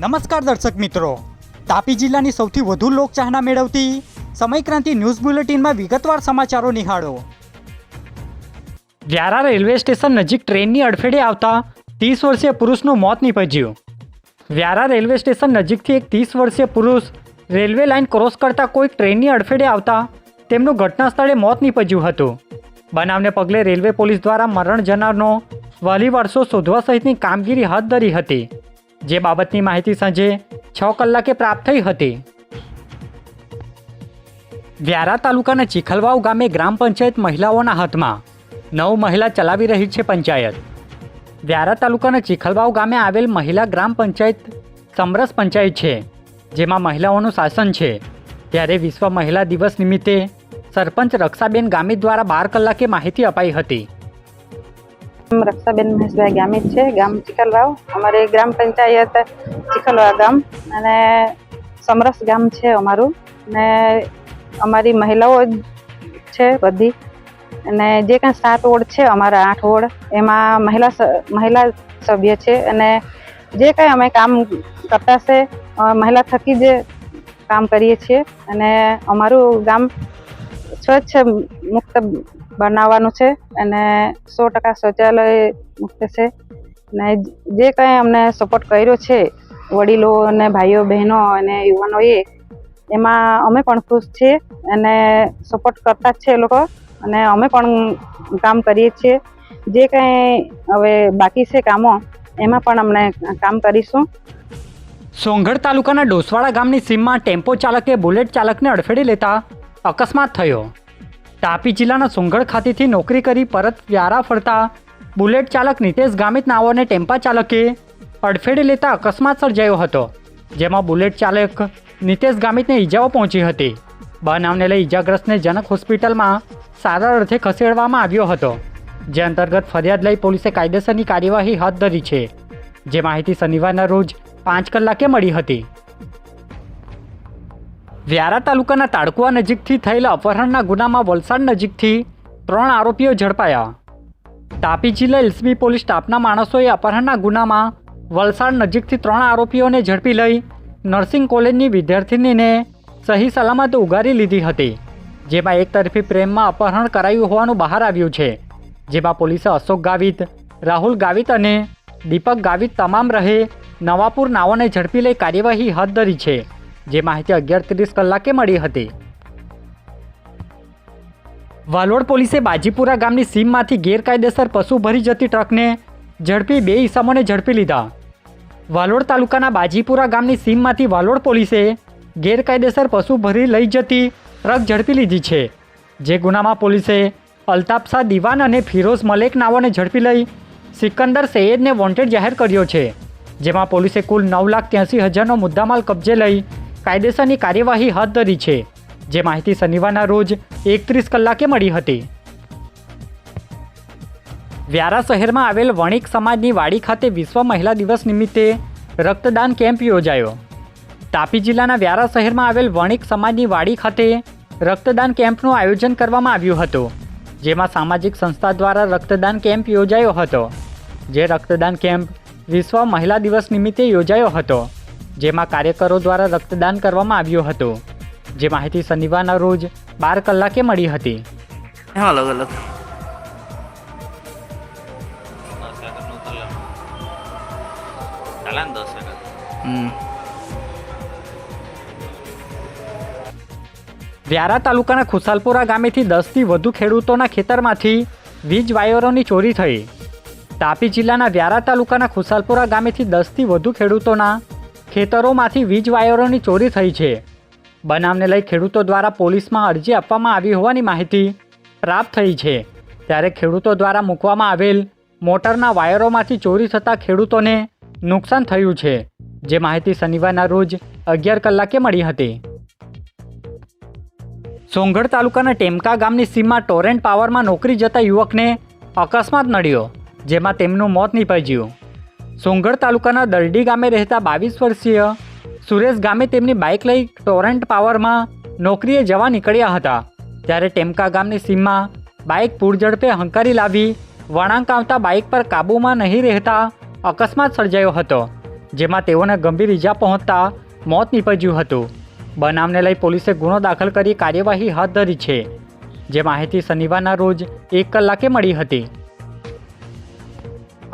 નમસ્કાર દર્શક મિત્રો. તાપી જિલ્લાની સૌથી વધુ લોકચાહના મેળવતી સમયક્રાંતિ ન્યૂઝ બુલેટિનમાં વિગતવાર સમાચારો નિહાળો. વ્યારા રેલવે સ્ટેશન નજીક ટ્રેનની અડફેટે આવતા ત્રીસ વર્ષીય પુરુષનું મોત નીપજ્યું. વ્યારા રેલવે સ્ટેશન નજીકથી એક ત્રીસ વર્ષીય પુરુષ રેલવે લાઇન ક્રોસ કરતા કોઈક ટ્રેનની અડફેટે આવતા તેમનું ઘટના સ્થળે મોત નીપજ્યું હતું. બનાવને પગલે રેલવે પોલીસ દ્વારા મરણ જનારનો વાલી વારસો શોધવા સહિતની કામગીરી હાથ ધરી હતી. જે બાબતની માહિતી સાંજે છ કલાકે પ્રાપ્ત થઈ હતી. વ્યારા તાલુકાના ચીખલવાવ ગામે ગ્રામ પંચાયત મહિલાઓના હાથમાં નવ મહિલા ચલાવી રહી છે પંચાયત. વ્યારા તાલુકાના ચીખલવાવ ગામે આવેલ મહિલા ગ્રામ પંચાયત સમરસ પંચાયત છે, જેમાં મહિલાઓનું શાસન છે. ત્યારે વિશ્વ મહિલા દિવસ નિમિત્તે સરપંચ રક્ષાબેન ગામિત દ્વારા બાર કલાકે માહિતી અપાઈ હતી. રક્ષાબેન મહેશભાઈ ગામિત છે, ગામ ચિખલવાવ અમારી ગ્રામ પંચાયત ચિખલવા ગામ અને સમરસ ગામ છે અમારું. ને અમારી મહિલાઓ છે બધી. અને જે કાંઈ સાત વોર્ડ છે, અમારા આઠ વોર્ડ, એમાં મહિલા મહિલા સભ્ય છે. અને જે કાંઈ અમે કામ કરતા છે મહિલા થકી જ કામ કરીએ છીએ. અને અમારું ગામ સ્વચ્છ મુક્ત બનાવવાનું છે અને સો ટકા શૌચાલય મુક્ત છે. અને જે કંઈ અમને સપોર્ટ કર્યો છે, વડીલો અને ભાઈઓ, બહેનો અને યુવાનોએ, એમાં અમે પણ ખુશ છીએ અને સપોર્ટ કરતા જ છે એ લોકો અને અમે પણ કામ કરીએ છીએ. જે કંઈ હવે બાકી છે કામો, એમાં પણ અમને કામ કરીશું. સોંગઢ તાલુકાના ડોસવાડા ગામની સીમમાં ટેમ્પો ચાલકે બુલેટ ચાલકને અડફેડી લેતા અકસ્માત થયો. તાપી જિલ્લાના સોંગઢ ખાતેથી નોકરી કરી પરત વ્યારા ફરતા બુલેટ ચાલક નિતેશ ગામિત નાઓને ટેમ્પા ચાલકે અડફેડે લેતા અકસ્માત સર્જાયો હતો, જેમાં બુલેટ ચાલક નિતેશ ગામિતને ઈજાઓ પહોંચી હતી. બનાવને લઈ ઈજાગ્રસ્તને જનક હોસ્પિટલમાં સારા અર્થે ખસેડવામાં આવ્યો હતો, જે અંતર્ગત ફરિયાદ લઈ પોલીસે કાયદેસરની કાર્યવાહી હાથ ધરી છે, જે માહિતી શનિવારના રોજ પાંચ કલાકે મળી હતી. વ્યારા તાલુકાના તાડકુવા નજીકથી થયેલા અપહરણના ગુનામાં વલસાડ નજીકથી ત્રણ આરોપીઓ ઝડપાયા. તાપી જિલ્લા એલસીબી પોલીસ સ્ટાફના માણસોએ અપહરણના ગુનામાં વલસાડ નજીકથી ત્રણ આરોપીઓને ઝડપી લઈ નર્સિંગ કોલેજની વિદ્યાર્થિનીને સહી સલામત ઉગારી લીધી હતી, જેમાં એક તરફી પ્રેમમાં અપહરણ કરાયું હોવાનું બહાર આવ્યું છે, જેમાં પોલીસે અશોક ગાવિત, રાહુલ ગાવિત અને દીપક ગાવિત તમામ રહે નવાપુર નાઓને ઝડપી લઈ કાર્યવાહી હાથ ધરી છે. જે માહિતી અગિયાર ત્રીસ કલાકે મળી હતી. વાલોડ પોલીસે બાજીપુરા ગામની સીમમાંથી ગેરકાયદેસર પશુ ભરી જતી ટ્રકને ઝડપી બે ઈસમોને ઝડપી લીધા. વાલોડ તાલુકાના બાજીપુરા ગામની સીમમાંથી વાલોડ પોલીસે ગેરકાયદેસર પશુ ભરી લઈ જતી ટ્રક ઝડપી લીધી છે, જે ગુનામાં પોલીસે અલ્તાફશા દિવાન અને ફિરોઝ મલેક નાવોને ઝડપી લઈ સિકંદર સૈયદને વોન્ટેડ જાહેર કર્યો છે, જેમાં પોલીસે કુલ નવ લાખ ત્યાંસી હજારનો મુદ્દામાલ કબજે લઈ કાયદેસરની કાર્યવાહી હાથ ધરી છે, જે માહિતી શનિવારના રોજ એકત્રીસ કલાકે મળી હતી. વ્યારા શહેરમાં આવેલ વણિક સમાજની વાડી ખાતે વિશ્વ મહિલા દિવસ નિમિત્તે રક્તદાન કેમ્પ યોજાયો. તાપી જિલ્લાના વ્યારા શહેરમાં આવેલ વણિક સમાજની વાડી ખાતે રક્તદાન કેમ્પનું આયોજન કરવામાં આવ્યું હતું, જેમાં સામાજિક સંસ્થા દ્વારા રક્તદાન કેમ્પ યોજાયો હતો, જે રક્તદાન કેમ્પ વિશ્વ મહિલા દિવસ નિમિત્તે યોજાયો હતો. જેમાં કાર્યકરો દ્વારા રક્તદાન કરવામાં આવ્યું હતું. જે માહિતી શનિવારના રોજ બાર કલાકે મળી હતી. હા અલગ અલગ. વ્યારા તાલુકાના ખુશાલપુરા ગામેથી દસથી વધુ ખેડૂતોના ખેતરમાંથી વીજ વાયરોની ચોરી થઈ. તાપી જિલ્લાના વ્યારા તાલુકાના ખુશાલપુરા ગામેથી દસથી વધુ ખેડૂતોના ખેતરોમાંથી વીજ વાયરોની ચોરી થઈ છે. બનાવને લઈ ખેડૂતો દ્વારા પોલીસમાં અરજી આપવામાં આવી હોવાની માહિતી પ્રાપ્ત થઈ છે. ત્યારે ખેડૂતો દ્વારા મૂકવામાં આવેલ મોટરના વાયરોમાંથી ચોરી થતાં ખેડૂતોને નુકસાન થયું છે. જે માહિતી શનિવારના રોજ અગિયાર કલાકે મળી હતી. સોંગઢ તાલુકાના ટેમકા ગામની સીમમાં ટોરેન્ટ પાવરમાં નોકરી જતા યુવકને અકસ્માત નડ્યો, જેમાં તેમનું મોત નીપજ્યું. સોંગઢ તાલુકાના દરડી ગામે રહેતા બાવીસ વર્ષીય સુરેશ ગામે તેમની બાઇક લઈ ટોરેન્ટ પાવરમાં નોકરીએ જવા નીકળ્યા હતા. ત્યારે ટેમકા ગામની સીમમાં બાઇક પૂરઝડપે હંકારી લાવી વળાંક આવતા બાઇક પર કાબૂમાં નહીં રહેતા અકસ્માત સર્જાયો હતો, જેમાં તેઓને ગંભીર ઈજા પહોંચતા મોત નીપજ્યું હતું. બનાવને લઈ પોલીસે ગુનો દાખલ કરી કાર્યવાહી હાથ ધરી છે. જે માહિતી શનિવારના રોજ એક કલાકે મળી હતી.